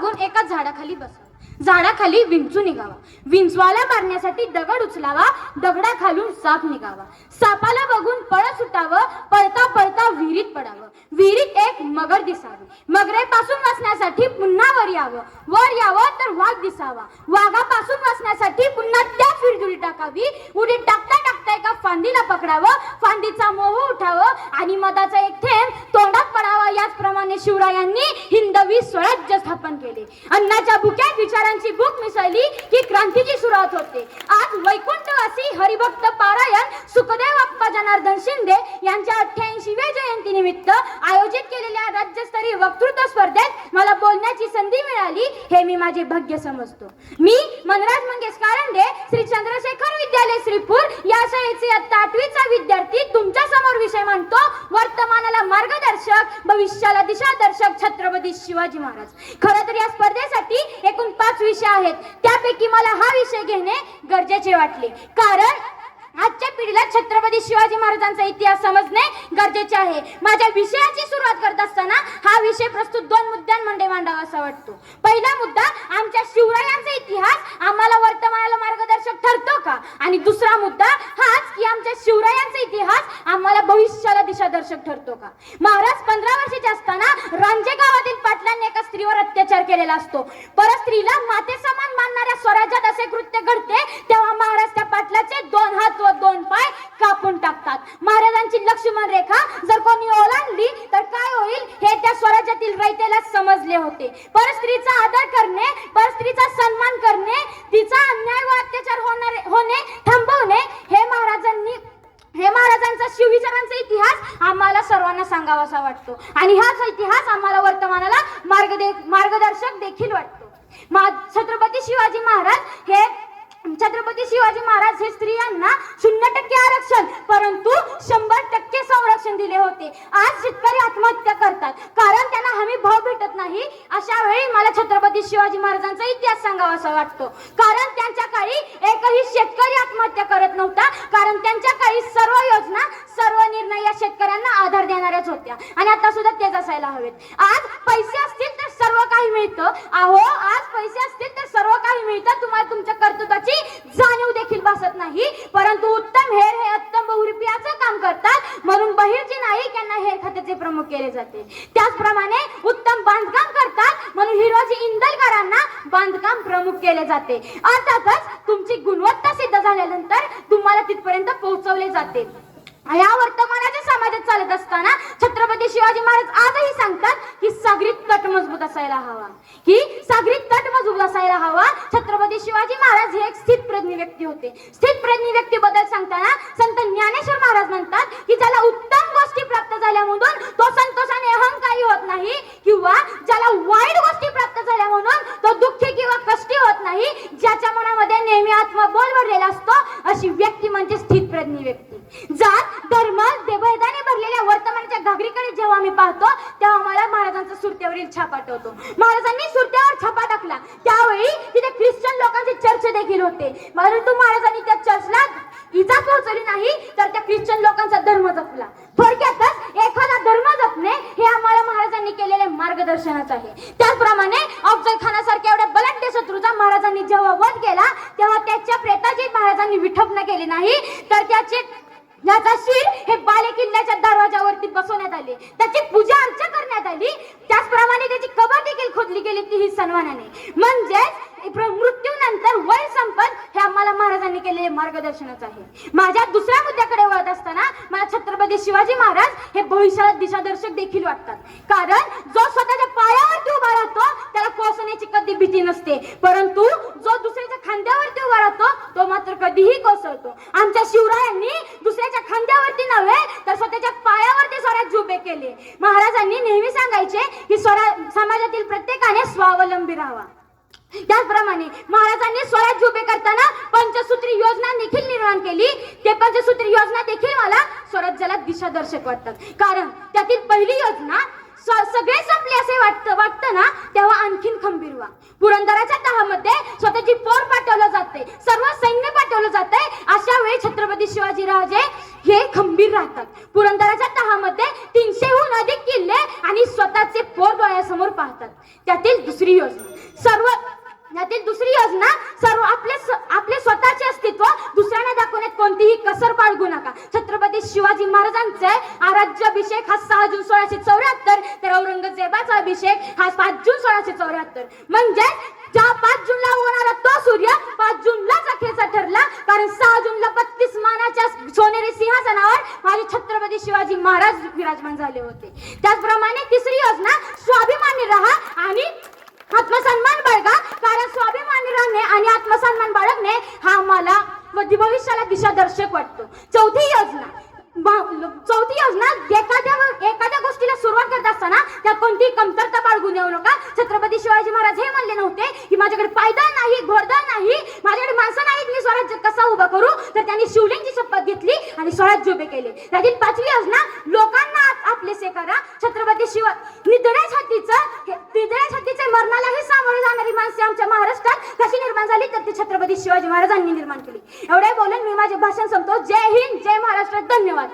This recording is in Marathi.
मागून एका झाडाखाली बसावं झाडाखाली विंचू निघावा. विंचवाला मारण्यासाठी दगड उचलावा. दगडा खालून साप निघावा. सापाला बघून पळ सुटावं. पळता पळता विहिरीत पडावं. विहिरीत एक मगर दिसावी. मगरेपासून वाचण्यासाठी पुन्हा वर यावं. वर यावं तर वाघ दिसावा. वाघापासून वाचण्यासाठी पुन्हा त्याच विहिरीत उडी टाकावी. उडी टाकता टाकता वाटतंय का? फांदीला पकडावं फांदीचा मोह उठावं आणि मधाचा एक थेंब तोंडात पडावा. याचप्रमाणे शिवरायांनी हिंदवी स्वराज्य स्थापन केले. अन्नाच्या भुक्यात विचारांची भूक मिसळली की क्रांतीची सुरुवात होते. आज वैकुंठवासी हरिभक्त पारायण सुखदेव अप्पा जनार्दन शिंदे यांच्या अठ्ठ्याऐंशीव्या जयंती निमित्त आयोजित केलेल्या राज्यस्तरीय वक्तृत्व स्पर्धेत मला बोलण्याची संधी मिळाली हे मी माझे भाग्य समजतो. मी मनराज मंगेश कारंडे श्री चंद्रशेखर विद्यालय श्रीपूर. या शाळेचे आठवीचा विद्यार्थी तुमच्यासमोर विषय मांडतो. वर्तमानाला मार्गदर्शक भविष्याला दिशादर्शक छत्रपती शिवाजी महाराज. खरं तर या स्पर्धेसाठी एकूण पाच विषय आहेत. त्यापैकी मला हा विषय घेणे गरजेचे वाटले. कारण आजच्या पिढीला छत्रपती शिवाजी महाराजांचा इतिहास समजणे गरजेचे आहे. माझ्या विषयाची सुरुवात करत असताना हा विषय प्रस्तुत दोन मुद्द्यांमध्ये मांडावा असा वाटतो. पहिला मुद्दा आमच्या शिवरायांचा इतिहास आम्हाला वर्तमानाला मार्गदर्शक ठरतो का? आणि दुसरा मुद्दा हाच की आमच्या शिवरायांचा इतिहास आम्हाला भविष्याला दिशादर्शक ठरतो का? महाराज पंधरा वर्षाचे असताना रांजे गावातील पाटलांनी एका स्त्रीवर अत्याचार केलेला असतो. परत स्त्रीला माते समान मानणाऱ्या स्वराज्यात असे कृत्य घडते तेव्हा महाराज त्या पाटलाचे दोन हात व दोन पाय कापून टाकतात जीवन रेखा जर कोणी ओलांडली तर काय होईल? हे त्या स्वराज्यातील रयतेला समजले होते. परस्त्रीचा आदर करणे परस्त्रीचा सन्मान करणे तिचा अन्याय व अत्याचार होणारे होणे थांबवणे हे महाराजांनी हे महाराजांचा शिवविचारांचा इतिहास आम्हाला सर्वांना सांगावासा वाटतो. आणि हाच इतिहास आम्हाला वर्तमानाला मार्गदे मार्गदर्शक देखील वाटतो. छत्रपती शिवाजी महाराज हे छत्रपती शिवाजी महाराज हे स्त्रियांना शून्य टक्के आरक्षण परंतु शंभर टक्के संरक्षण दिले होते आज शेतकरी आत्महत्या करतात कारण त्यांना हमी भाव भेटत नाही अशा वेळी मला छत्रपती शिवाजी महाराजांचा इतिहास सांगावासा वाटतो कारण त्यांच्या काळी एकही शेतकरी आत्महत्या करत नव्हता. कारण त्यांच्या काळी सर्व योजना सर्व निर्णय या शेतकऱ्यांना आधार देणाऱ्याच होत्या. आणि आता सुद्धा तेच असायला हवेत. आज पैसे असतील तर सर्व काही मिळतं. अहो आज पैसे असतील तर सर्व काही मिळतं. तुम्हाला तुमच्या कर्तृत्वाची जाणीव देखील बसत नाही. परंतु उत्तम हेर हे उत्तम बहुरूपियाचं काम करतात म्हणून बहिर्जी नाईक यांना हेर खात्याचे प्रमुख केले जाते. त्याचप्रमाणे उत्तम बांधकाम करतात म्हणून हिरोजी इंदलकरांना बांधकाम प्रमुख केले जाते. अर्थातच तुमची गुणवत्ता सिद्ध झाल्यानंतर तुम्हाला तिथपर्यंत पोहोचवले जाते. यावर चालत असताना छत्रपती शिवाजी महाराज आजही सांगतात की सागरी तट मजबूत असायला हवा. की सागरी तट मजबूत असायला हवा. छत्रपती शिवाजी महाराज हे एक स्थितप्रज्ञ व्यक्ती होते. स्थित प्रज्ञ व्यक्ती बद्दल सांगताना संत ज्ञानेश्वर महाराज म्हणतात की ज्याला उत्तम गोष्टी प्राप्त झाल्यामधून तो संतोषाने अहंकारी होत नाही किंवा ज्याला वाईट गोष्टी प्राप्त झाल्या म्हणून तो दुःखी किंवा कष्टी होत नाही ज्याच्या मनामध्ये नेहमी आत्मबोल भरलेला असतो अशी व्यक्ती म्हणजे स्थितप्रज्ञ व्यक्ती. जात धर्म देवदाने भरलेल्या वर्तमानाच्या घागरीकडे जेव्हा आम्ही पाहतो तेव्हा मला महाराजांचा सुरत्यावरील छाप आठवतो. महाराजांनी सुरत्यावर छापा टाकला. त्यावेळी तिथे ख्रिश्चन लोकांचे चर्च देखील होते. परंतु महाराजांनी त्या चर्चला इजा पोहोचली नाही तर त्या ख्रिश्चन लोकांचा धर्म जपला. थोडक्यातच एखादा धर्म जपणे हे आम्हाला महाराजांनी केलेले मार्गदर्शनच आहे. त्याचप्रमाणे अफजल खानासारख्या एवढ्या बलाढ्य शत्रूचा महाराजांनी जेव्हा वध केला तेव्हा त्याच्या प्रेताची महाराजांनी विठपना केली नाही तर त्याचे याचा शिर हे बाले किल्ल्याच्या दरवाजावरती बसवण्यात आले. त्याची पूजा अर्चा करण्यात आली. त्याचप्रमाणे त्याची कबर देखील खोदली गेली ती ही सन्मानाने. म्हणजेच मृत्यूनंतर वय संपत हे आम्हाला महाराजांनी केलेले मार्गदर्शनच आहे. माझ्या दुसऱ्या मुद्द्याकडे वळत असताना मला छत्रपती शिवाजी महाराज हे भविष्यात दिशादर्शक देखील वाटतात. कारण जो स्वतःच्या पायावरती उभा राहतो त्याला कोसण्याची कधी भीती नसते. परंतु जो दुसऱ्याच्या खांद्यावरती उभा राहतो तो मात्र कधीही कोसळतो आमच्या शिवरायांनी दुसऱ्याच्या खांद्यावरती नव्हे तर स्वतःच्या पायावरती स्वराज्य उभे केले महाराजांनी नेहमी सांगायचे की स्वरा समाजातील प्रत्येकाने स्वावलंबी राहावा. त्याचप्रमाणे महाराजांनी स्वराज्य उभे करताना पंचसूत्री योजना देखील निर्माण केली. ते पंचसूत्री योजना देखील मला स्वराज्याला दिशादर्शक वाटतात. कारण त्यातील पहिली योजना सगळे संपले असे वाटतं वाटतं ना तेव्हा आणखीन खंबीर व्हा. पुरंदराच्या तहामध्ये स्वतःची पोर पाठवलं जाते सर्व सैन्य पाठवलं जाते अशा वेळी छत्रपती शिवाजी राजे हे खंबीर राहतात. पुरंदराच्या तहामध्ये तीनशेहून अधिक किल्ले आणि स्वतःचे समोर पाहतात. त्यातील दुसरी योजना. सर्व यातील दुसरी योजना सर्व आपले आपले स्वतःचे अस्तित्व दुसऱ्यांना दाखवण्यात कोणतीही कसर बाळगू नका. छत्रपती शिवाजी महाराजांचे आराध्याभिषेक हा सहा जून सोळाशे चौऱ्याहत्तर तर औरंगजेबाचा अभिषेक हा पाच जून सोळाशे चौऱ्याहत्तर. म्हणजे ज्या पाच जूनला होणारा तो सूर्य पाच जूनलाच अखेरचा ठरला. कारण सहा जूनला बत्तीस मानाच्या सोनेरी सिंहासनावर माझे छत्रपती शिवाजी महाराज विराजमान झाले होते. त्याचप्रमाणे तिसरी योजना स्वाभिमानी राहा आणि आत्मसन्मान बाळगा. कारण स्वाभिमानी राहणे आणि आत्मसन्मान बाळगणे हा मला भविष्याला दिशादर्शक वाटतो. चौथी योजना चौथी योजना एखाद्या एखाद्या गोष्टीला सुरुवात करत असताना त्यात कोणतीही कमतरता बाळगून देऊ नका. छत्रपती शिवाजी महाराज हे म्हणले नव्हते की माझ्याकडे पायदळ नाही घोडदळ नाही माझ्याकडे माणसं नाहीत मी स्वराज्य कसा उभा करू? तर त्यांनी शिवलिंगची शपथ घेतली आणि स्वराज्य उभे केले. त्यातील पाचवी योजना लोकांना आपले आपलेसे करा. छत्रपती शिव निधड्या छातीचं हे- निधड्या छातीचे मरणालाही सामोरे जाणारी माणसे आमच्या महाराष्ट्रात कशी निर्माण झाली तर ती छत्रपती शिवाजी महाराजांनी निर्माण केली. एवढे बोलून मी माझे भाषण संपतो. जय हिंद जय महाराष्ट्र. धन्यवाद.